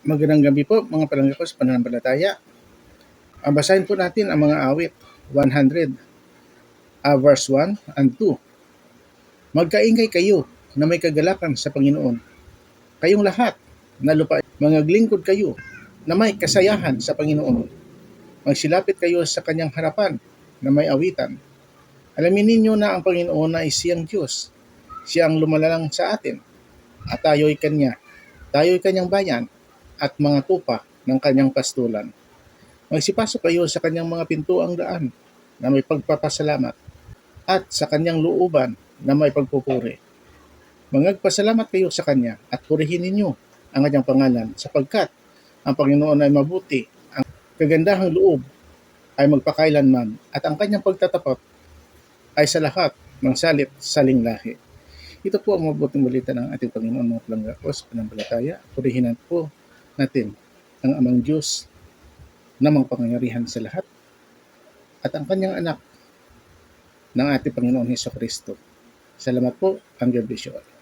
Magandang gabi po mga palangga ko sa pananampalataya. Ang basahin po natin ang mga awit 100, ah, verse 1 and 2. Magkaingay kayo na may kagalakan sa Panginoon. Kayong lahat na lupa, mga glingkod kayo na may kasayahan sa Panginoon. Magsilapit kayo sa kanyang harapan na may awitan. Alamin ninyo na ang Panginoon ay siyang Diyos. Siya ang lumalalang sa atin at tayo'y kanya. Tayo'y kanyang bayan at mga tupa ng kanyang pastulan. Magsipasok kayo sa kanyang mga pintuang daan na may pagpapasalamat at sa kanyang looban na may pagpupuri. Mangagpasalamat kayo sa kanya at purihin ninyo ang kanyang pangalan sapagkat ang Panginoon ay mabuti, ang kagandahang loob ay magpakailanman at ang kanyang pagtatapat ay sa lahat ng salit saling lahi. Ito po ang mabuting balita ng ating Panginoon mga palangga ko sa panampalataya. Purihin po natin ang amang Diyos na mangpangyarihan sa lahat at ang kanyang anak ng ating Panginoon Heso Kristo. Salamat po. Ang God bless you all.